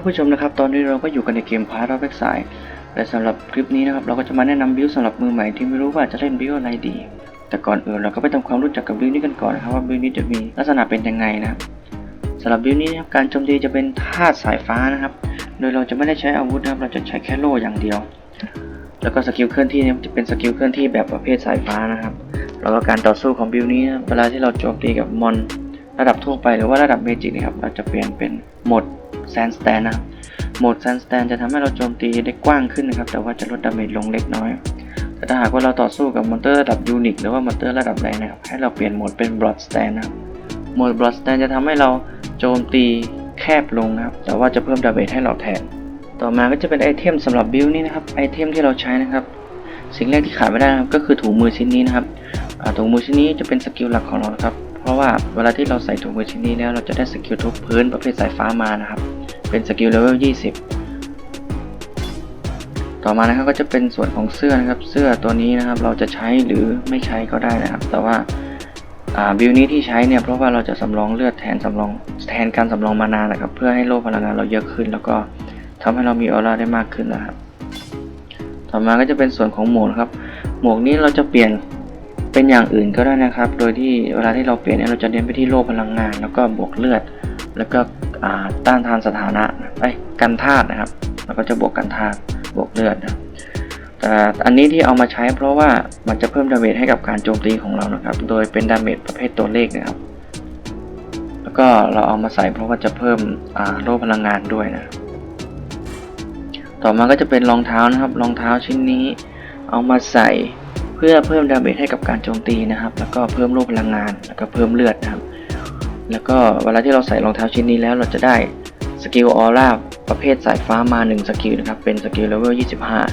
ท่านผู้ชมนะครับตอนนี้เราก็อยู่กันในเกมพาร์ทออฟเอ็กไซและสำหรับคลิปนี้นะครับเราก็จะมาแนะนำบิลสำหรับมือใหม่ที่ไม่รู้ว่าจะเล่นบิลอะไรดี แต่ก่อนอื่นเราก็ไปทำความรู้จักกับบิลนี้กันก่อนนะครับว่าบิลนี้จะมีลักษณะเป็นยังไงนะครับสำหรับบิลนี้นะครับการโจมตีจะเป็นธาตุสายฟ้านะครับ โดยเราจะไม่ได้ใช้อาวุธนะครับเราจะใช้แค่โล่อย่างเดียว แล้วก็สกิลเคลื่อนที่นี่จะเป็นสกิลเคลื่อนที่แบบประเภทสายฟ้านะครับแล้วก็การต่อสู้ของบิลนี้นะเวลาที่เราโจมตีกับมอนระดับทั่วไปหรือว่าระดับเมจิกนะครับเราจะเปลี่ยนเป็นหมด แซนสแตนนะครับโหมดแซนสแตนจะทำให้เราโจมตีได้กว้างขึ้นนะครับ แต่ว่าจะลดดาเมจลงเล็กน้อย แต่ถ้าหากว่าเราต่อสู้กับมอนเตอร์ระดับยูนิคหรือว่ามอนเตอร์ระดับแรงนะครับ ให้เราเปลี่ยนโหมดเป็นบลอดสแตนนะครับ โหมดบลอดสแตนจะทำให้เราโจมตีแคบลงนะครับ แต่ว่าจะเพิ่มดาเมจให้เราแทน ต่อมาก็จะเป็นไอเทมสำหรับบิลนี้นะครับ ไอเทมที่เราใช้นะครับ สิ่งแรกที่ขาดไม่ได้นะครับก็คือถุงมือชิ้นนี้นะครับถุงมือชิ้นนี้จะเป็นสกิลหลักของเราครับ เพราะว่าเวลาที่เราใส่ถุงมือชิ้นนี้แล้วเราจะได้สกิลทุบพื้นประเภทสายฟ้ามานะครับ เป็นสกิลเลเวล 20 ต่อมานะครับก็จะเป็นส่วนของเสื้อนะครับ เสื้อตัวนี้นะครับเราจะใช้หรือไม่ใช้ก็ได้นะครับ แต่ว่าบิลนี้ที่ใช้เนี่ยเพราะว่าเราจะสำรองเลือดแทนสำรองแทนการสำรองมานานะครับ เพื่อให้โล่พลังงานเราเยอะขึ้น แล้วก็ทำให้เรามีออร่าได้มากขึ้นนะครับ ต่อมาก็จะเป็นส่วนของหมวกครับ หมวกนี้เราจะเปลี่ยน เป็นอย่างอื่นก็ได้นะครับ โดยที่เวลาที่เราเปลี่ยนเนี่ยเราจะเน้นไปที่โล่พลังงาน แล้วก็บวกเลือด แล้วก็ต้านทานสถานะไอ้กันธาตุนะครับ แล้วก็จะบวกกันธาตุบวกเลือดนะแต่อันนี้ที่เอามาใช้เพราะว่ามันจะเพิ่มดาเมจให้กับการโจมตีของเรานะครับ โดยเป็นดาเมจประเภทตัวเลขนะครับ แล้วก็เราเอามาใส่เพราะว่าจะเพิ่มโล่พลังงานด้วยนะ ต่อมาก็จะเป็นรองเท้านะครับ รองเท้าชิ้นนี้ เอามาใส่ พื่อเพิ่มดาเมจให้กับการโจมตีนะครับ แล้วก็เพิ่มโล่พลังงาน แล้วก็เพิ่มเลือดนะครับ แล้วก็เวลาที่เราใส่รองเท้าชิ้นนี้แล้วเราจะได้สกิลออร่าประเภทสายฟ้ามา 1 สกิลนะครับ เป็นสกิลเลเวล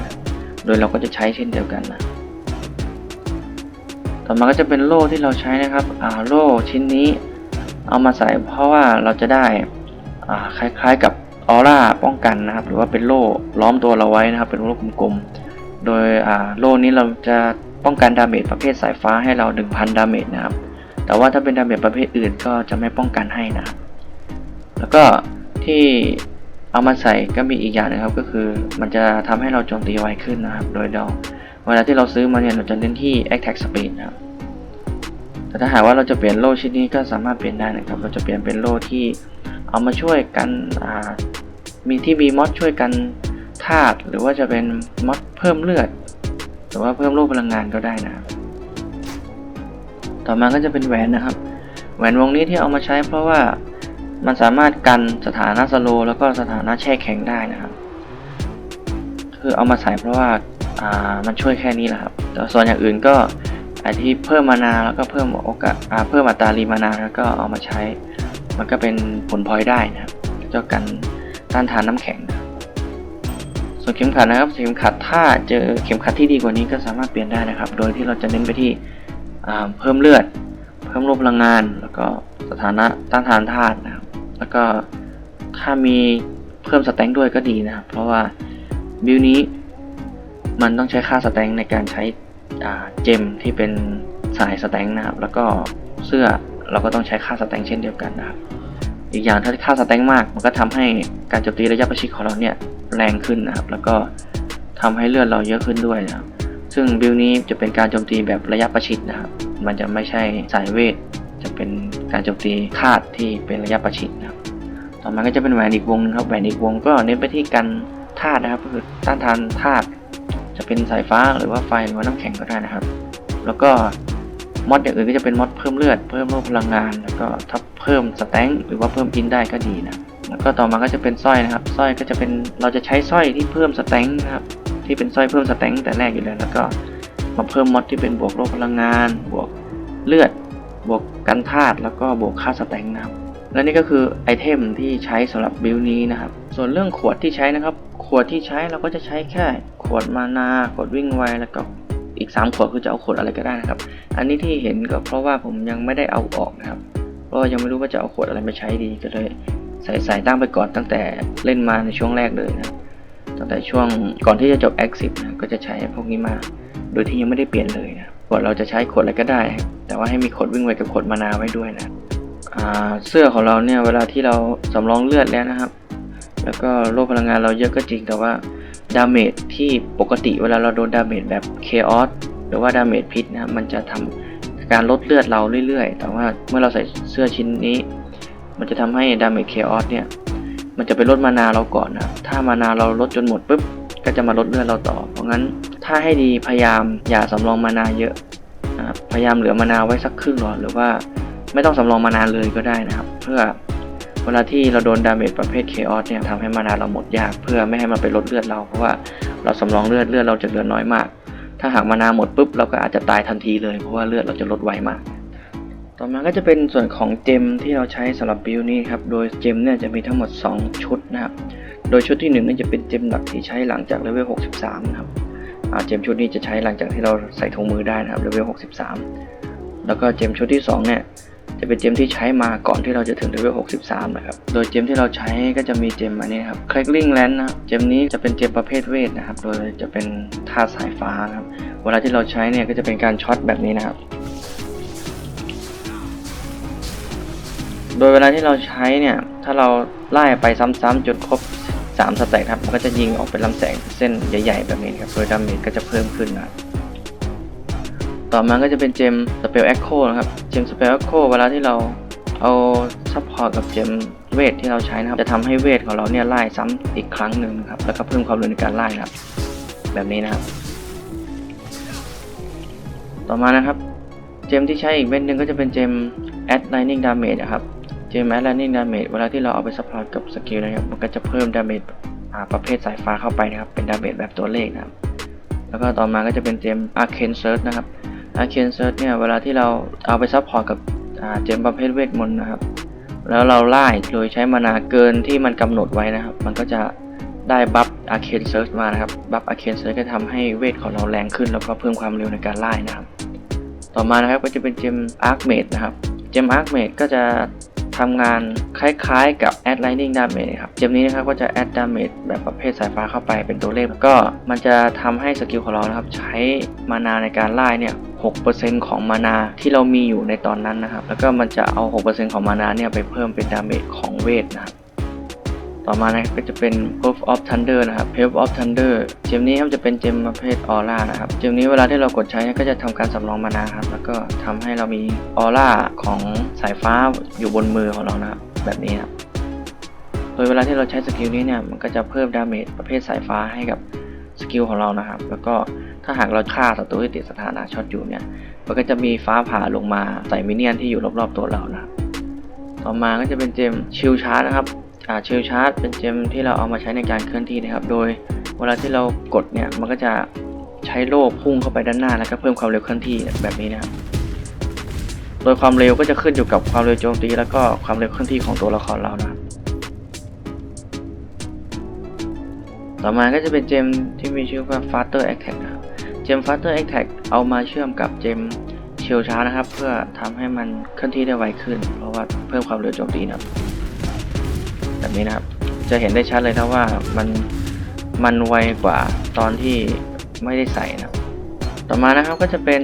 25 โดยเราก็จะใช้เช่นเดียวกันนะ ต่อมาก็จะเป็นโล่ที่เราใช้นะครับ อ่าโล่ชิ้นนี้เอามาใส่เพราะว่าเราจะได้อ่าคล้ายๆกับออร่าป้องกันนะครับ หรือว่าเป็นโล่ล้อมตัวเราไว้นะครับ เป็นโล่กลมๆ โดยอ่าโล่นี้เราจะ ป้องกันดาเมจประเภทสายฟ้าให้เรา 1,000 ดาเมจนะครับ แต่ว่าถ้าเป็นดาเมจประเภทอื่นก็จะไม่ป้องกันให้นะครับ แล้วก็ที่เอามาใส่ก็มีอีกอย่างนะครับก็คือมันจะทำให้เราโจมตีไวขึ้นนะครับ โดยเราเวลาที่เราซื้อมาเนี่ยเราจะเน้นที่ attack speed นะครับแต่ถ้าหากว่าเราจะเปลี่ยนโล่ชิ้นนี้ก็สามารถเปลี่ยนได้นะครับ เราจะเปลี่ยนเป็นโล่ที่เอามาช่วยกันมีที่มีมอดช่วยกันธาตุหรือว่าจะเป็นมอดเพิ่มเลือด หรือว่าเพิ่มโล่พลังงานก็ได้นะครับ ต่อมาก็จะเป็นแหวนนะครับ แหวนวงนี้ที่เอามาใช้เพราะว่ามันสามารถกันสถานะสโลแล้วก็สถานะแช่แข็งได้นะครับ คือเอามาใส่เพราะว่าอ่ามันช่วยแค่นี้แหละครับ แต่ส่วนอย่างอื่นก็ไอที่เพิ่มมานาแล้วก็เพิ่มโอกาสเพิ่มอัตรารีมานาแล้วก็เอามาใช้ มันก็เป็นผลพลอยได้นะครับเจ้ากันต้านทานน้ำแข็งนะ ส่วนเข็มขัดนะครับเข็มขัดถ้าเจอเข็มขัดที่ดีกว่านี้ก็สามารถเปลี่ยนได้นะครับ โดยที่เราจะเน้นไปที่เพิ่มเลือด เพิ่มรูปพลังงาน แล้วก็สถานะต้านทานธาตุนะครับ แล้วก็ถ้ามีเพิ่มสแต็งด้วยก็ดีนะครับ เพราะว่าบิลนี้มันต้องใช้ค่าสแต็งในการใช้เจมที่เป็นสายสแต็งนะครับ แล้วก็เสื้อเราก็ต้องใช้ค่าสแต็งเช่นเดียวกันนะครับ อีกอย่างถ้าค่าสแต็งมาก มันก็ทำให้การโจมตีระยะประชิดของเราเนี่ยแรงขึ้นนะครับ แล้วก็ทำให้เลือดเราเยอะขึ้นด้วยนะครับ ซึ่งบิลนี้จะเป็นการโจมตีแบบระยะประชิดนะครับ มันจะไม่ใช่สายเวท จะเป็นการโจมตีคาดที่เป็นระยะประชิดนะครับ ต่อมาก็จะเป็นแหวนอีกวงนึงครับ แหวนอีกวงก็เน้นไปที่กันธาตุนะครับก็คือต้านทานธาตุ จะเป็นสายฟ้าหรือว่าไฟหรือว่าน้ำแข็งก็ได้นะครับ แล้วก็ มอดอย่างอื่นก็จะเป็นมอดเพิ่มเลือด เพิ่มโลพลังงาน แล้วก็ถ้าเพิ่มสแต็งหรือว่าเพิ่มอินได้ก็ดีนะ แล้วก็ต่อมาก็จะเป็นสร้อยนะครับ สร้อยก็จะเป็นเราจะใช้สร้อยที่เพิ่มสแต็งนะครับ ที่เป็นสร้อยเพิ่มสแต็งแต่แรกอยู่แล้ว แล้วก็มาเพิ่มมอดที่เป็นบวกโลพลังงาน บวกเลือด บวกกันธาตุ แล้วก็บวกค่าสแต็งนะครับ และนี่ก็คือไอเทมที่ใช้สำหรับบิลนี้นะครับ ส่วนเรื่องขวดที่ใช้นะครับ ขวดที่ใช้เราก็จะใช้แค่ ขวดมานา ขวดวิ่งไว แล้วก็ อีก 3 ขวดคือจะเอาขวดอะไรก็ได้นะครับ อันนี้ที่เห็นก็เพราะว่าผมยังไม่ได้เอาออกนะครับ เพราะยังไม่รู้ว่าจะเอาขวดอะไรมาใช้ดีก็เลยใส่ใส่ตั้งไปก่อนตั้งแต่เล่นมาในช่วงแรกเลยนะตั้งแต่ช่วงก่อนที่จะจบ Exit นะก็จะใช้พวกนี้มา โดยที่ยังไม่ได้เปลี่ยนเลยนะขวดเราจะใช้ขวดอะไรก็ได้ แต่ว่าให้มีขวดวิ่งไวกับขวดมานาไว้ด้วยนะเสื้อของเราเนี่ยเวลาที่เราสำรองเลือดแล้วนะครับ แล้วก็โลพลังงานเราเยอะก็จริงแต่ว่า ดาเมจที่ปกติเวลาเราโดนดาเมจแบบเคออสหรือว่าดาเมจพิษนะครับมันจะทำการลดเลือดเราเรื่อยๆ แต่ว่าเมื่อเราใส่เสื้อชิ้นนี้ มันจะทำให้ดาเมจเคออสเนี่ย มันจะไปลดมานาเราก่อนนะ ถ้ามานาเราลดจนหมดปุ๊บ ก็จะมาลดเลือดเราต่อ เพราะงั้นถ้าให้ดีพยายามอย่าสำรองมานาเยอะนะพยายามเหลือมานาไว้สักครึ่งหลอดหรือว่าไม่ต้องสำรองมานาเลยก็ได้นะครับ เพื่อ เวลาที่เราโดนดาเมจประเภทเคออสเนี่ยทำให้มานาเราหมดยาก เพื่อไม่ให้มันไปลดเลือดเราเพราะว่าเราสำรองเลือดเลือดเราจะเหลือน้อยมาก ถ้าหากมานาหมดปุ๊บเราก็อาจจะตายทันทีเลยเพราะว่าเลือดเราจะลดไวมาก ต่อมาก็จะเป็นส่วนของเจมที่เราใช้สำหรับบิลนี้ครับโดยเจมเนี่ยจะมีทั้งหมด 2 ชุดนะครับโดยชุดที่1นึ่งนี่จะเป็นเจมหลักที่ใช้หลังจากเลเวล63นะครับเจมชุดนี้จะใช้หลังจากที่เราใส่ถุงมือได้นะครับเลเวล63 แล้วก็เจมชุดที่2เนี่ย จะเป็นเจมที่ใช้มาก่อนที่เราจะถึงเลเวล 63 นะครับ โดยเจมที่เราใช้ก็จะมีเจมอันนี้ครับ Crackling Land นะเจมนี้จะเป็นเจมประเภทเวทนะครับ โดยจะเป็นธาตุสายฟ้านะครับ เวลาที่เราใช้เนี่ยก็จะเป็นการช็อตแบบนี้นะครับ โดยเวลาที่เราใช้เนี่ย ถ้าเราไล่ไปซ้ำๆจนครบ3สแต็กครับ มันก็จะยิงออกเป็นลำแสงเส้นใหญ่ ๆ แบบนี้ครับ โดยดาเมจก็จะเพิ่มขึ้นนะครับ ต่อมาก็จะเป็นเจมสเปลแอคโคนะครับเจมสเปลแอคโคเวลาที่เราเอาซัพพอร์ตกับเจมเวทที่เราใช้นะครับ จะทำให้เวทของเราเนี่ยไล่ซ้ำอีกครั้งหนึ่งนะครับ แล้วก็เพิ่มความเร็วในการไล่นะครับ แบบนี้นะครับ ต่อมานะครับ เจมที่ใช้อีกเม็ดหนึ่งก็จะเป็นเจม add lightning damage นะครับ เจม add lightning damage เวลาที่เราเอาไปซัพพอร์ตกับสกิลนะครับ มันก็จะเพิ่มดาเมจประเภทสายฟ้าเข้าไปนะครับ เป็นดาเมจแบบตัวเลขนะครับ แล้วก็ต่อมาก็จะเป็นเจม arcane search นะครับ arcane search เนี่ยเวลาที่เราเอาไปซัพพอร์ตกับเจมประเภทเวทมนต์นะครับ แล้วเราไล่โดยใช้มานาเกินที่มันกำหนดไว้นะครับ มันก็จะได้บัฟ arcane search มานะครับ บัฟ arcane search ก็ทำให้เวทของเราแรงขึ้น แล้วก็เพิ่มความเร็วในการไล่นะครับ ต่อมานะครับก็จะเป็นเจม Arc Mage นะครับ เจม Arc Mage ก็จะทำงานคล้ายๆกับ Add Lightning Damage ครับเจมนี้นะครับก็จะ Add Damage แบบประเภทสายฟ้าเข้าไปเป็นตัวเลข ก็มันจะทำให้สกิลของเรานะครับ ใช้มานาในการไล่เนี่ย 6%ของมานาที่เรามีอยู่ในตอนนั้นนะครับ แล้วก็มันจะเอา 6%ของมานาเนี่ยไปเพิ่มเป็นดาเมจของเวทนะครับ ต่อมานะครับก็จะเป็น p u f of Thunder นะครับ p u f of Thunder เจมนี้ครับจะเป็นเจมประเภทออร่านะครับ เจมนี้เวลาที่เรากดใช้เนี่ยก็จะทำการสำรองมานาครับ แล้วก็ทำให้เรามีออร่าของสายฟ้าอยู่บนมือของเรานะครับ แบบนี้ครับโดยเวลาที่เราใช้สกิลนี้เนี่ย มันก็จะเพิ่มดาเมจประเภทสายฟ้าให้กับสกิลของเรานะครับ แล้วก็ ถ้าหากเราฆ่าศัตรูที่ติดสถานะช็อตอยู่เนี่ย มันก็จะมีฟ้าผ่าลงมาใส่มินเนี่ยนที่อยู่รอบๆตัวเรานะต่อมาก็จะเป็นเจมชิลชาร์จนะครับอ่าชิลชาร์จเป็นเจมที่เราเอามาใช้ในการเคลื่อนที่นะครับ โดยเวลาที่เรากดเนี่ยมันก็จะใช้โล่พุ่งเข้าไปด้านหน้าแล้วก็เพิ่มความเร็วเคลื่อนที่แบบนี้นะครับโดยความเร็วก็จะขึ้นอยู่กับความเร็วโจมตีแล้วก็ความเร็วเคลื่อนที่ของตัวละครเรานะต่อมาก็จะเป็นเจมที่มีชื่อว่า Faster Attack นะ ครับเจม Faster Attack เอามาเชื่อมกับเจมเชลชาร์นะครับ เพื่อทำให้มันเคลื่อนที่ได้ไวขึ้น เพราะว่าเพิ่มความเร็วโจมตีนะครับ แบบนี้นะครับ จะเห็นได้ชัดเลยนะว่ามันมันไวกว่าตอนที่ไม่ได้ใส่นะครับต่อมานะครับก็จะเป็น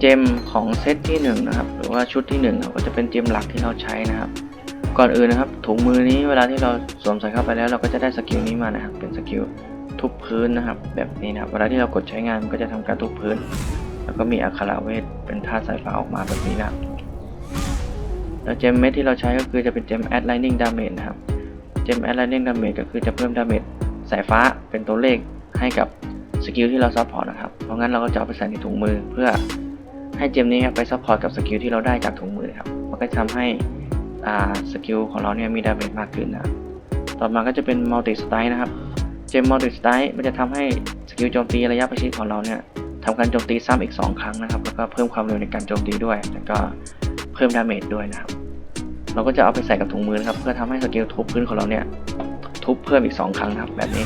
เจมของเซตที่1นงนะครับหรือว่าชุดที่1ครับก็จะเป็นเจมหลักที่เราใช้นะครับ ก่อนอื่นนะครับถุงมือนี้เวลาที่เราสวมใส่เข้าไปแล้ว เราก็จะได้สกิลนี้มานะครับเป็นสกิล ทุบพื้นนะครับ แบบนี้นะครับ เวลาที่เรากดใช้งานมันก็จะทำการทุบพื้น แล้วก็มีอักขระเวทเป็นธาตุสายฟ้าออกมาแบบนี้นะแล้วเจมเม็ดที่เราใช้ก็คือจะเป็นเจม Add Lightning Damage นะครับ เจม Add Lightning Damage ก็คือจะเพิ่มดาเมจสายฟ้าเป็นตัวเลขให้กับสกิลที่เราซัพพอร์ตนะครับ เพราะงั้นเราก็จะเอาไปใส่ในถุงมือเพื่อให้เจมนี้ไปซัพพอร์ตกับสกิลที่เราได้จากถุงมือครับ มันก็จะทำให้สกิลของเราเนี่ยมีดาเมจมากขึ้นนะ ต่อมาก็จะเป็น Multi Strike นะครับ เจม Multi Strike มันจะทำให้สกิลโจมตีระยะประชิดของเราเนี่ยทำการโจมตีซ้ำอีก 2 ครั้งนะครับ แล้วก็เพิ่มความเร็วในการโจมตีด้วย แล้วก็เพิ่มดาเมจด้วยนะครับ เราก็จะเอาไปใส่กับถุงมือนะครับ เพื่อทำให้สกิลทุบพื้นของเราเนี่ย ทุบเพิ่มอีก 2 ครั้งนะครับ แบบนี้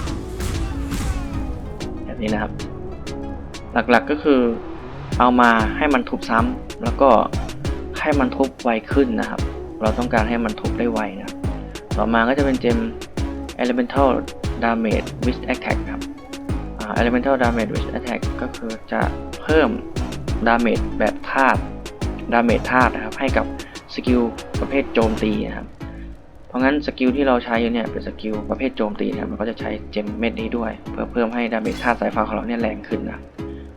แบบนี้นะครับ หลักๆก็คือเอามาให้มันทุบซ้ำแล้วก็ให้มันทุบไวขึ้นนะครับ เราต้องการให้มันทุบได้ไวนะครับ ต่อมาก็จะเป็นเจม elemental damage with attack ครับอ่า elemental damage with attack ก็คือจะเพิ่ม damage แบบธาตุ damage ธาตุนะครับ ให้กับสกิลประเภทโจมตีนะครับ เพราะงั้นสกิลที่เราใช้อยู่เนี่ยเป็นสกิลประเภทโจมตีนะครับมันก็จะใช้เจมเม็ดนี้ด้วย เพื่อเพิ่มให้ดาเมจธาตุสายฟ้าของเราเนี่ยแรงขึ้นนะ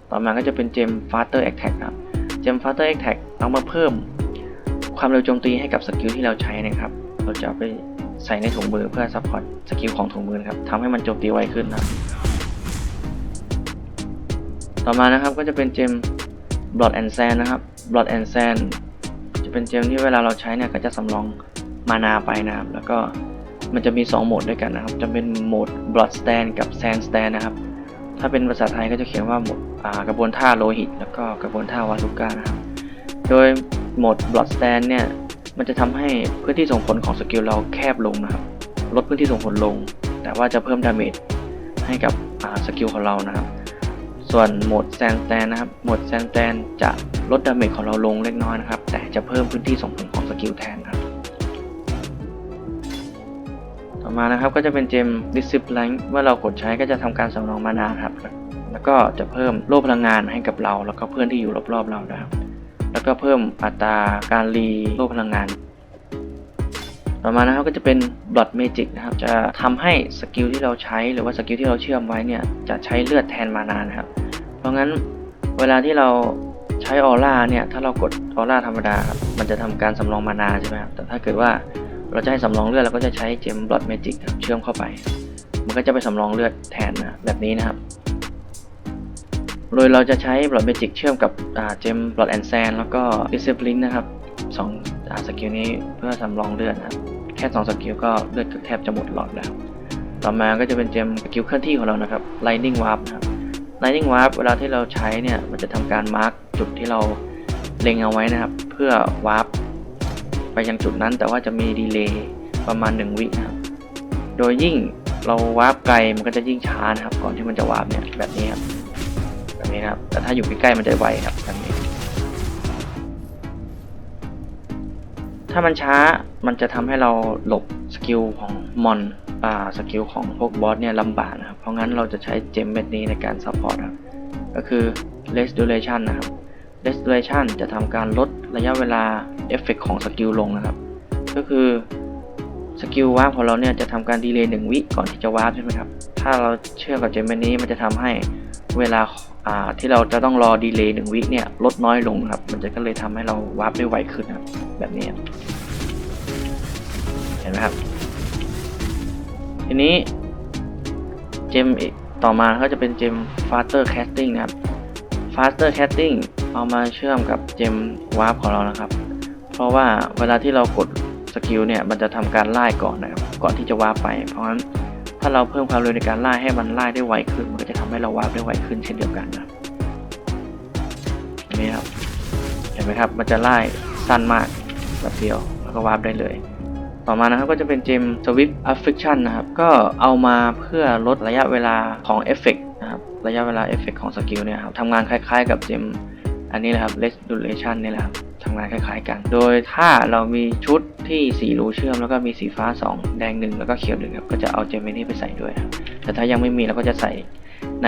ต่อมาก็จะเป็นเจม Faster Attack นะครับเจม Faster Attack เอามาเพิ่มความเร็วโจมตีให้กับสกิลที่เราใช้นะครับ เราจะไป ใส่ในถุงมือเพื่อซัพพอร์ตสกิลของถุงมือนะครับทำให้มันโจมตีไวขึ้นนะต่อมานะครับก็จะเป็นเจม Blood and Sand นะครับ Blood and Sand จะเป็นเจมที่เวลาเราใช้เนี่ยก็จะสำรองมานาไปนะครับ แล้วก็มันจะมี 2 โหมดด้วยกันนะครับ จะเป็นโหมด Blood Stand กับ Sand Stand นะครับ ถ้าเป็นภาษาไทยก็จะเขียนว่าโหมดอากระบวนท่าโลหิต แล้วก็กระบวนท่าวาลูก้านะครับ โดยโหมด Blood Stand เนี่ย มันจะทำให้พื้นที่ส่งผลของสกิลเราแคบลงนะครับ ลดพื้นที่ส่งผลลง แต่ว่าจะเพิ่มดาเมจให้กับสกิลของเรานะครับ ส่วนโหมดแซนแตนนะครับ โหมดแซนแตนจะลดดาเมจของเราลงเล็กน้อยนะครับ แต่จะเพิ่มพื้นที่ส่งผลของสกิลแทนนะครับ ต่อมานะครับก็จะเป็นเจม Discipline เมื่อเรากดใช้ก็จะทำการสำรองมานาครับ แล้วก็จะเพิ่มโล่พลังงานให้กับเรา แล้วก็เพื่อนที่อยู่รอบๆเรานะครับ ก็เพิ่มอัตราการรีโลพลังงาน ต่อมานะครับก็จะเป็น Blood Magic นะครับจะทำให้สกิลที่เราใช้หรือว่าสกิลที่เราเชื่อมไว้เนี่ยจะใช้เลือดแทนมานานครับ เพราะงั้นเวลาที่เราใช้ออร่าเนี่ยถ้าเรากดออร่าธรรมดาครับมันจะทำการสำรองมานาใช่ไหมครับแต่ถ้าเกิดว่าเราจะให้สำรองเลือดเราก็จะใช้เจม Blood Magic ครับเชื่อมเข้าไป มันก็จะไปสำรองเลือดแทนนะแบบนี้นะครับ โดยเราจะใช้ Blood Magic เชื่อมกับเจม Blood and Sand แล้วก็ Discipline นะครับสองสกิลนี้เพื่อสำรองเลือดนะครับ แค่2สกิลก็เลือดแทบจะหมดหลอดแล้ว ต่อมาก็จะเป็นเจมสกิลเคลื่อนที่ของเรานะครับ Lightning Warp นะครับ Lightning Warp เวลาที่เราใช้เนี่ย มันจะทำการมาร์กจุดที่เราเล็งเอาไว้นะครับ เพื่อวาร์ปไปยังจุดนั้น แต่ว่าจะมีดีเลย์ประมาณ 1 วินะครับ โดยยิ่งเราวาร์ปไกลมันก็จะยิ่งช้านะครับ ก่อนที่มันจะวาร์ปเนี่ยแบบนี้ครับ แบบนี้นะครับ แต่ถ้าอยู่ใกล้ๆมันจะไวครับแบบนี้ ถ้ามันช้ามันจะทำให้เราหลบสกิลของมอนอ่าสกิลของพวกบอสเนี่ยลำบากนะครับ เพราะงั้นเราจะใช้เจมเม็ดนี้ในการซัพพอร์ตครับ ก็คือ rest duration นะครับ rest duration จะทำการลดระยะเวลาเอฟเฟกของสกิลลงนะครับ ก็คือสกิลวาร์ปของเราเนี่ยจะทำการดีเลย์หนึ่งวิก่อนที่จะวาร์ปใช่ไหมครับ ถ้าเราเชื่อกับเจมเม็ดนี้มันจะทำให้เวลา ที่เราจะต้องรอดีเลย์หนึ่งวิเนี่ยลดน้อยลงครับ มันจะก็เลยทำให้เราวาร์ปได้ไวขึ้นนะครับ แบบนี้ เห็นไหมครับ ทีนี้เจมต่อมาก็จะเป็นเจม faster casting นะครับ faster casting เอามาเชื่อมกับเจม warp ของเรานะครับ เพราะว่าเวลาที่เรากดสกิลเนี่ยมันจะทำการไล่ก่อนนะครับ ก่อนที่จะวาร์ปไป เพราะฉะนั้น ถ้าเราเพิ่มความเร็วในการไล่ให้มันไล่ได้ไวขึ้น มันก็จะทำให้เราวาร์ปได้ไวขึ้นเช่นเดียวกันนะนนี้ครับเห็นไหมครับ มันจะไล่สั้นมากแบบเดียวแล้วก็วาร์ปได้เลย ต่อมานะครับก็จะเป็นเจม Swift Affliction นะครับ ก็เอามาเพื่อลดระยะเวลาของเอฟเฟกนะครับระยะเวลาเอฟเฟกของสกิลเนี่ยครับทำงานคล้ายๆ กับเจมอันนี้แหละครับ Rest Duration นี่แหละครับ ทำงานคล้ายๆกัน โดยถ้าเรามีชุดที่สีรูเชื่อม แล้วก็มีสีฟ้า 2 แดง 1 แล้วก็เขียว1ครับก็จะเอาเจมนี้ไปใส่ด้วยครับแต่ถ้ายังไม่มีเราก็จะใส่ใน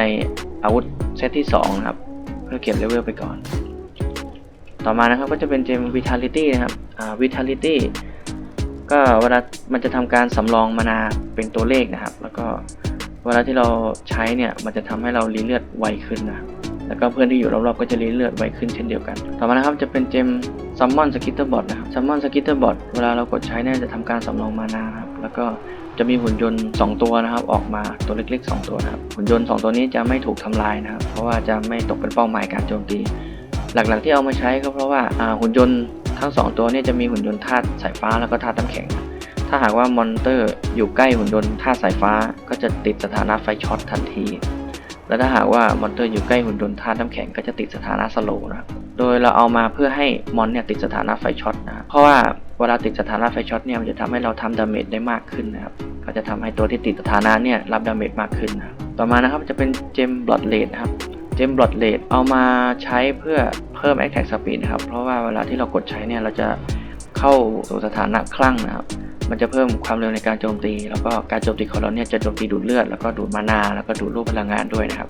อาวุธเซตที่2นะครับเพื่อเก็บเลเวลไปก่อน ต่อมานะครับก็จะเป็นเจม Vitality นะครับอ่า Vitality ก็เวลามันจะทำการสำรองมานาเป็นตัวเลขนะครับ แล้วก็เวลาที่เราใช้เนี่ยมันจะทำให้เรารีเลือดไวขึ้นนะครับ แล้วก็เพื่อนที่อยู่รอบๆก็จะรีเลือดไวขึ้นเช่นเดียวกัน ต่อมานะครับจะเป็นเจมซัมมอนสกิตเตอร์บอทนะครับซัมมอนสกิตเตอร์บอทเวลาเรากดใช้เนี่ยจะทำการสำรองมานาครับแล้วก็จะมีหุ่นยนต์ 2 ตัวนะครับ ออกมาตัวเล็กๆ 2 ตัวนะครับหุ่นยนต์ 2 ตัวนี้จะไม่ถูกทำลายนะครับ เพราะว่าจะไม่ตกเป็นเป้าหมายการโจมตี หลักๆที่เอามาใช้ก็เพราะว่าหุ่นยนต์ทั้งสองตัวนี่ยจะมีหุ่นยนต์ธาตุสายฟ้าแล้วก็ธาตุน้ำแข็ง ถ้าหากว่ามอนเตอร์อยู่ใกล้หุ่นยนต์ธาตุสายฟ้า ก็จะติดสถานะไฟช็อตทันที และถ้าหากว่ามอนเตอร์อยู่ใกล้หุ่นยนต์ธาตุน้ำแข็งก็จะติดสถานะสโลนะครับโดยเราเอามาเพื่อให้มอนเนี่ยติดสถานะไฟช็อตนะครับเพราะว่าเวลาติดสถานะไฟช็อตเนี่ยมันจะทำให้เราทำดาเมจได้มากขึ้นนะครับก็จะทำให้ตัวที่ติดสถานะเนี่ยรับดาเมจมากขึ้นนะต่อมานะครับจะเป็นเจมบลอดเลดนะครับเจมบลอดเลดเอามาใช้เพื่อเพิ่ม Attack Speed นะครับเพราะว่าเวลาที่เรากดใช้เนี่ยเราจะเข้าสู่สถานะคลั่งนะครับ มันจะเพิ่มความเร็วในการโจมตี แล้วก็การโจมตีของเราเนี่ยจะโจมตีดูดเลือด แล้วก็ดูดมานา แล้วก็ดูดรูปพลังงานด้วยนะครับ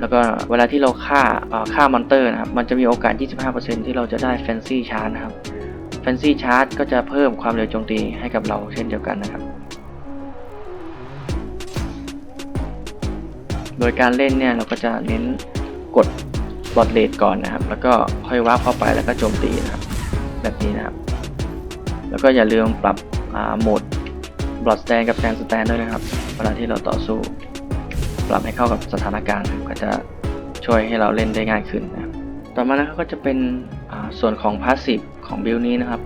แล้วก็เวลาที่เราฆ่าฆ่ามอนเตอร์นะครับ มันจะมีโอกาส 25%ที่เราจะได้แฟนซี่ชาร์นะครับ Fancy Charge ก็จะเพิ่มความเร็วโจมตีให้กับเราเช่นเดียวกันนะครับ โดยการเล่นเนี่ยเราก็จะเน้นกดบอดเลดก่อนนะครับ แล้วก็ค่อยวาร์ปเข้าไปแล้วก็โจมตีนะครับ แบบนี้นะครับ แล้วก็อย่าลืมปรับ โหมดบลอดสแตนกับแซนสแตนด้วยนะครับ เวลาที่เราต่อสู้ ปรับให้เข้ากับสถานการณ์ก็จะช่วยให้เราเล่นได้ง่ายขึ้นนะครับต่อมานะครับก็จะเป็นส่วนของพาสซีฟของบิลนี้นะครับ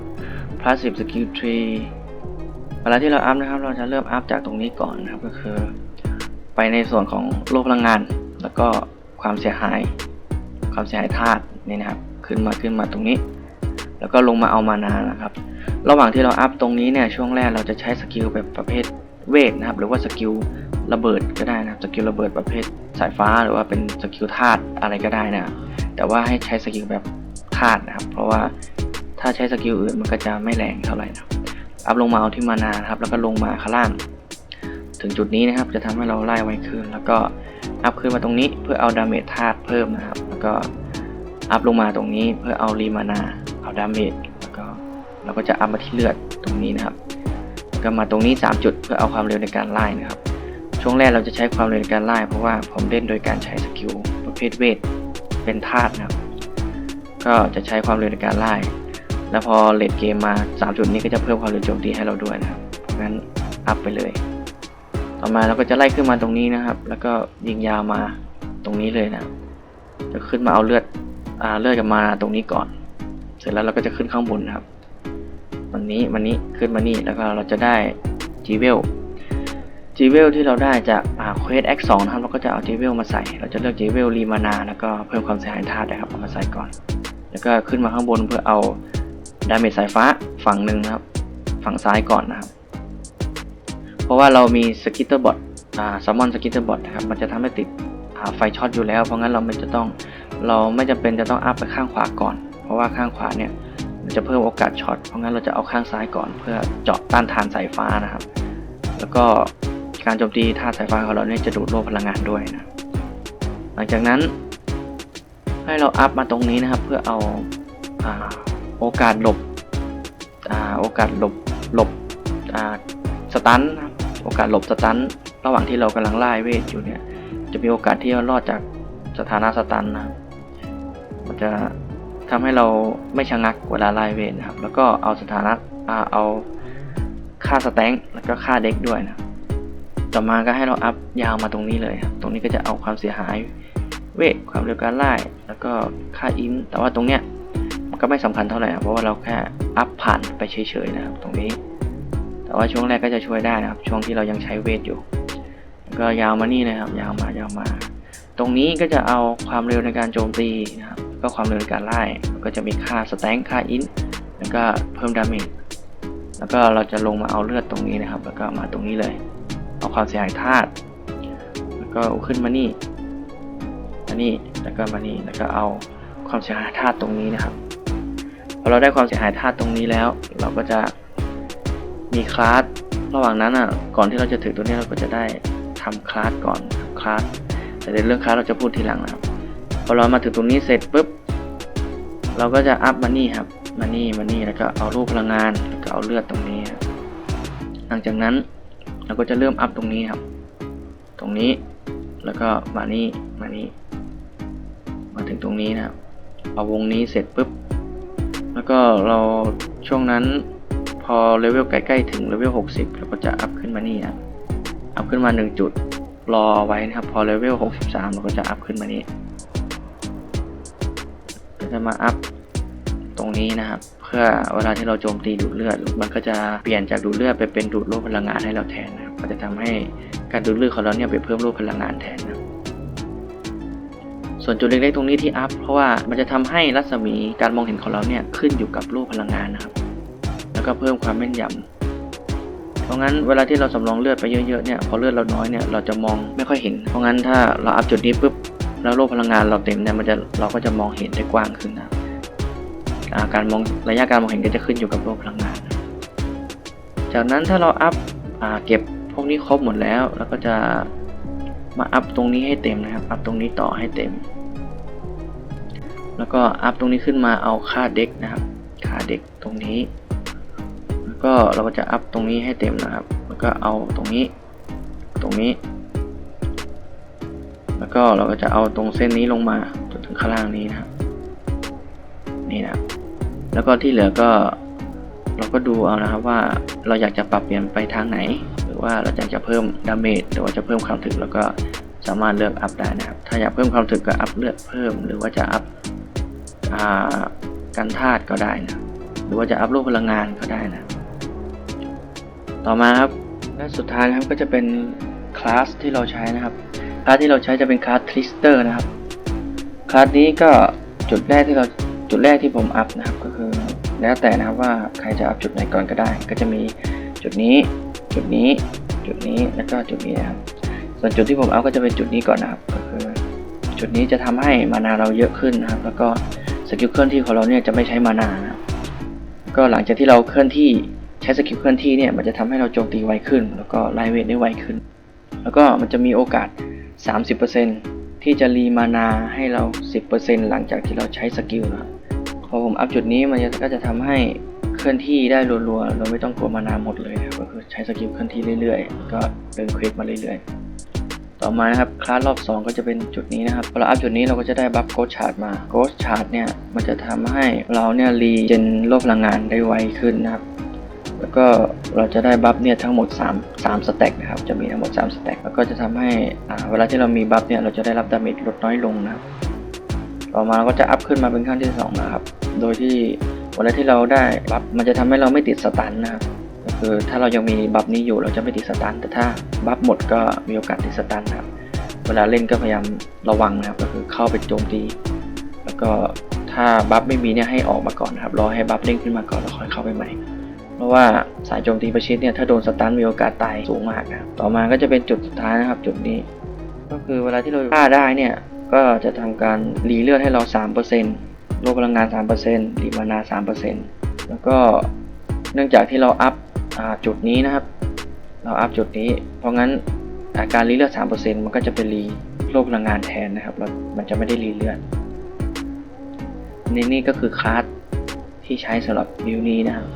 passive skill tree เวลาที่เราอัพนะครับ เราจะเริ่มอัพจากตรงนี้ก่อนนะครับก็คือ ไปในส่วนของโลกพลังงาน แล้วก็ความเสียหาย ความเสียหายธาตุนี่นะครับ ขึ้นมาขึ้นมาตรงนี้ แล้วก็ลงมาเอามานานะครับ ระหว่างที่เราอัพตรงนี้เนี่ยช่วงแรกเราจะใช้สกิลแบบประเภทเวทนะครับ หรือว่าสกิลระเบิดก็ได้นะครับสกิลระเบิดประเภทสายฟ้าหรือว่าเป็นสกิลธาตุอะไรก็ได้นะแต่ว่าให้ใช้สกิลแบบธาตุนะครับ เพราะว่าถ้าใช้สกิลอื่นมันก็จะไม่แรงเท่าไหร่นะอัพลงมาเอาที่มานานครับ แล้วก็ลงมาข้างล่าง ถึงจุดนี้นะครับ จะทำให้เราไล่ไวขึ้น แล้วก็อัพขึ้นมาตรงนี้เพื่อเอาดาเมจธาตุเพิ่มนะครับ แล้วก็อัพลงมาตรงนี้เพื่อเอารีมานา เอาดาเมจแล้วก็เราก็จะอัพมาที่เลือดตรงนี้นะครับ ก็มาตรงนี้ 3 จุดเพื่อเอาความเร็วในการไล่นะครับ ช่วงแรกเราจะใช้ความเร็วในการไล่เพราะว่าผมเล่นโดยการใช้สกิลประเภทเวทเป็นธาตุนะครับ ก็จะใช้ความเร็วในการไล่แล้วพอเลดเกมมา 3 จุดนี้ก็จะเพิ่มความเร็วโจมตีให้เราด้วยนะครับเพราะงั้นอัพไปเลย ต่อมาเราก็จะไล่ขึ้นมาตรงนี้นะครับ แล้วก็ยิงยาวมาตรงนี้เลยนะจะขึ้นมาเอาเลือดอเลือดกับมาตรงนี้ก่อน เสร็จแล้วเราก็จะขึ้นข้างบนนะครับวันนี้วันนี้ขึ้นมานี่แล้วก็เราจะได้จีเวลจีเวลที่เราได้จากอ่าเควสแอคสองนะครับเราก็จะเอาจีเวลมาใส่ เราจะเลือกจีเวลรีมานาแล้วก็เพิ่มความเสียหายธาตุนะครับเอามาใส่ก่อน แล้วก็ขึ้นมาข้างบนเพื่อเอาดาเมจสายฟ้าฝั่งหนึ่งนะครับ ฝั่งซ้ายก่อนนะครับ เพราะว่าเรามีสกิตเตอร์บอทอ่าซัมมอนสกิตเตอร์บอทนะครับมันจะทำให้ติดไฟช็อตอยู่แล้ว เพราะงั้นเราไม่จะต้องเราไม่จำเป็นจะต้องอัพไปข้างขวาก่อน เพราะว่าข้างขวาเนี่ยมันจะเพิ่มโอกาสช็อต เพราะงั้นเราจะเอาข้างซ้ายก่อนเพื่อเจาะต้านทานสายฟ้านะครับ แล้วก็การโจมตีธาตุสายฟ้าของเราเนี่ยจะดูดโลพลังงานด้วยนะ หลังจากนั้น ให้เราอัพมาตรงนี้นะครับ เพื่อเอาอาโอกาสหลบอโอกาสหลบหลบสตันนะครับโอกาสหลบสตันระหว่างที่เรากำลังไล่เวทอยู่เนี่ย จะมีโอกาสที่จะรอดจากสถานะสตันนะครับมันจะ ทำให้เราไม่ชะงักเวลาไล่เวทนะครับ แล้วก็เอาสถานะอ่าเอาค่าสแต็งแล้วก็ค่าเด็กด้วยนะ ต่อมาก็ให้เราอัพยาวมาตรงนี้เลยครับ ตรงนี้ก็จะเอาความเสียหายเวทความเร็วการไล่แล้วก็ค่าอินแต่ว่าตรงเนี้ยมันก็ไม่สำคัญเท่าไหร่ครับเพราะว่าเราแค่อัพผ่านไปเฉยๆนะครับ ตรงนี้ แต่ว่าช่วงแรกก็จะช่วยได้นะครับ ช่วงที่เรายังใช้เวทอยู่ ก็ยาวมานี่นะครับ ยาวมายาวมา ตรงนี้ก็จะเอาความเร็วในการโจมตีนะครับ ก็ความเร็วในการไล่แล้วก็จะมีค่าสแต็งค่าอินแล้วก็เพิ่มดาเมจแล้วก็เราจะลงมาเอาเลือดตรงนี้นะครับ แล้วก็มาตรงนี้เลย เอาความเสียหายธาตุแล้วก็ขึ้นมานี่มานี่แล้วก็มานี่แล้วก็เอาความเสียหายธาตุตรงนี้นะครับพอเราได้ความเสียหายธาตุตรงนี้แล้ว เราก็จะมีคลาสระหว่างนั้นอะก่อนที่เราจะถึงตัวนี้เราก็จะได้ทำคลาสก่อนคลาสแต่ในเรื่องคลาสเราจะพูดทีหลังนะครับ พอเรามาถึงตรงนี้เสร็จปุ๊บ เราก็จะอัพมานี่ครับ มานี่มานี่แล้วก็เอารูปพลังงานแล้วก็เอาเลือดตรงนี้ครับหลังจากนั้นเราก็จะเริ่มอัพตรงนี้ครับ ตรงนี้แล้วก็มานี่มานี่มาถึงตรงนี้นะครับเอาวงนี้เสร็จปุ๊บ แล้วก็เราช่วงนั้นพอเลเวลใกล้ๆถึงเลเวล60เราก็จะอัพขึ้นมานี่นะอัพขึ้นมา 1 จุดรอไว้นะครับ พอเลเวล63เราก็จะอัพขึ้นมานี่ จะมาอัพตรงนี้นะครับ เพื่อเวลาที่เราโจมตีดูดเลือด มันก็จะเปลี่ยนจากดูดเลือดไปเป็นดูดโลพลังงานให้เราแทนนะครับก็จะทำให้การดูดเลือดของเราเนี่ยไปเพิ่มโลพลังงานแทนนะส่วนจุดเล็กๆตรงนี้ที่อัพเพราะว่ามันจะทำให้รัศมีการมองเห็นของเราเนี่ยขึ้นอยู่กับรูปพลังงานนะครับ แล้วก็เพิ่มความแม่นยำเพราะงั้นเวลาที่เราสำรองเลือดไปเยอะๆเนี่ยพอเลือดเราน้อยเนี่ยเราจะมองไม่ค่อยเห็น เพราะงั้นถ้าเราอัพจุดนี้ปุ๊บ แล้วโลกพลังงานเราเต็มเนี่ยมันจะเราก็จะมองเห็นได้กว้างขึ้นนะครับอ่าการมองระยะการมองเห็นก็จะขึ้นอยู่กับโลกพลังงาน จากนั้นถ้าเราอัพอเก็บพวกนี้ครบหมดแล้วแล้วก็จะมาอัพตรงนี้ให้เต็มนะครับ อัพตรงนี้ต่อให้เต็ม แล้วก็อัพตรงนี้ขึ้นมาเอาค่าเด็กนะครับ ค่าเด็กตรงนี้ แล้วก็เราก็จะอัพตรงนี้ให้เต็มนะครับ แล้วก็เอาตรงนี้ ตรงนี้ แล้วก็เราก็จะเอาตรงเส้นนี้ลงมาจนถึงข้างล่างนี้นะครับนี่นะแล้วก็ที่เหลือก็เราก็ดูเอานะครับว่าเราอยากจะปรับเปลี่ยนไปทางไหน หรือว่าเราอยากจะเพิ่มดาเมจหรือว่าจะเพิ่มความถึกแล้วก็สามารถเลือกอัพได้นะครับ ถ้าอยากเพิ่มความถึกก็อัพเลือดเพิ่ม หรือว่าจะอัพอ่ากันธาตุก็ได้นะหรือว่าจะอัพรูปพลังงานก็ได้นะ ต่อมาครับและสุดท้ายนะครับก็จะเป็นคลาสที่เราใช้นะครับ คลาสที่เราใช้จะเป็นคลาสทริสเตอร์นะครับคลาสนี้ก็จุดแรกที่เราจุดแรกที่ผมอัพนะครับก็คือแล้วแต่นะครับว่าใครจะอัพจุดไหนก่อนก็ได้ ก็จะมีจุดนี้จุดนี้จุดนี้แล้วก็จุดนี้นะครับส่วนจุดที่ผมอัพก็จะเป็นจุดนี้ก่อนนะครับก็คือ จุดนี้จะทำให้มานาเราเยอะขึ้นนะครับ แล้วก็สกิลเคลื่อนที่ของเราเนี่ยจะไม่ใช้มานานะครับก็หลังจากที่เราเคลื่อนที่ใช้สกิลเคลื่อนที่เนี่ยมันจะทำให้เราโจมตีไวขึ้น แล้วก็ไล่เวทได้ไวขึ้น แล้วก็มันจะมีโอกาส 30%ที่จะรีมานาให้เรา 10%หลังจากที่เราใช้สกิลนะครับพอผมอัพจุดนี้มันก็จะทำให้เคลื่อนที่ได้รัวๆ เราไม่ต้องกลัวมานาหมดเลยครับก็คือใช้สกิลเคลื่อนที่เรื่อยๆ ก็เดินเควสมาเรื่อยๆ ต่อมานะครับคลาสรอบ 2 ก็จะเป็นจุดนี้นะครับพอเราอัพจุดนี้เราก็จะได้บัฟโกชาร์ t มาโกชาร์ t เนี่ยมันจะทำให้เราเนี่ยรีเจนโลกพลังงานได้ไวขึ้นนะครับ แล้วก็เราจะได้บัฟเนี่ยทั้งหมด 3 3สแต็กนะครับ จะมีทั้งหมด 3 สแต็กแล้วก็จะทำให้เวลาที่เรามีบัฟเนี่ยเราจะได้รับดาเมจลดน้อยลงนะครับ ต่อมาเราก็จะอัพขึ้นมาเป็นขั้นที่2นะครับ โดยที่เวลาที่เราได้บัฟมันจะทำให้เราไม่ติดสตันนะครับก็คือถ้าเรายังมีบัฟนี้อยู่เราจะไม่ติดสตัน แต่ถ้าบัฟหมดก็มีโอกาสติดสตันนะครับ เวลาเล่นก็พยายามระวังนะครับ ก็คือเข้าไปโจมตี แล้วก็ถ้าบัฟไม่มีเนี่ยให้ออกมาก่อนนะครับ รอให้บัฟเด้งขึ้นมาก่อนแล้วค่อยเข้าไปใหม่ เพราะว่าสายโจมตีประชิดเนี่ยถ้าโดนสตันมีโอกาสตายสูงมากนะต่อมาก็จะเป็นจุดสุดท้ายนะครับจุดนี้ ก็คือเวลาที่เราฆ่าได้เนี่ยก็จะทำการรีเลือดให้เรา3%โลพลังงาน 3%รีมานา 3%แล้วก็เนื่องจากที่เราอัพจุดนี้นะครับ เราอัพจุดนี้ เพราะงั้นอาการรีเลือด 3%มันก็จะเป็นรีโลพลังงานแทนนะครับมันจะไม่ได้รีเลือดนี่นี่ก็คือคลาสที่ใช้สำหรับบิวนี้นะครับ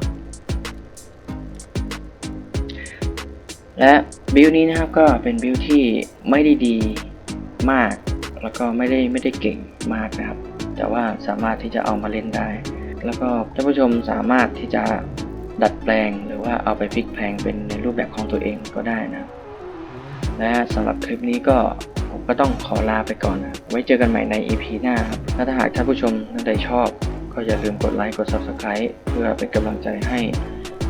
และบิลนี้นะครับก็เป็นบิลที่ไม่ได้ดีมาก แล้วก็ไม่ได้ไม่ได้เก่งมากนะครับ แต่ว่าสามารถที่จะเอามาเล่นได้ แล้วก็ท่านผู้ชมสามารถที่จะดัดแปลงหรือว่าเอาไปพลิกแพลงเป็นในรูปแบบของตัวเองก็ได้นะ และสำหรับคลิปนี้ก็ผมก็ต้องขอลาไปก่อนนะ ไว้เจอกันใหม่ใน EP หน้าครับถ้าหากท่านผู้ชมท่านใดชอบ ก็อย่าลืมกดไลค์กด Subscribe เพื่อเป็นกำลังใจให้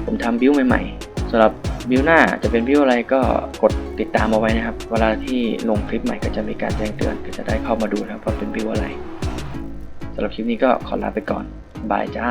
ผมทำบิวใหม่ๆ สำหรับวิวหน้าจะเป็นวิวอะไรก็กดติดตามเอาไว้นะครับ เวลาที่ลงคลิปใหม่ก็จะมีการแจ้งเตือนก็จะได้เข้ามาดูนะครับว่าเป็นวิวอะไรสำหรับคลิปนี้ก็ขอลาไปก่อนบายจ้า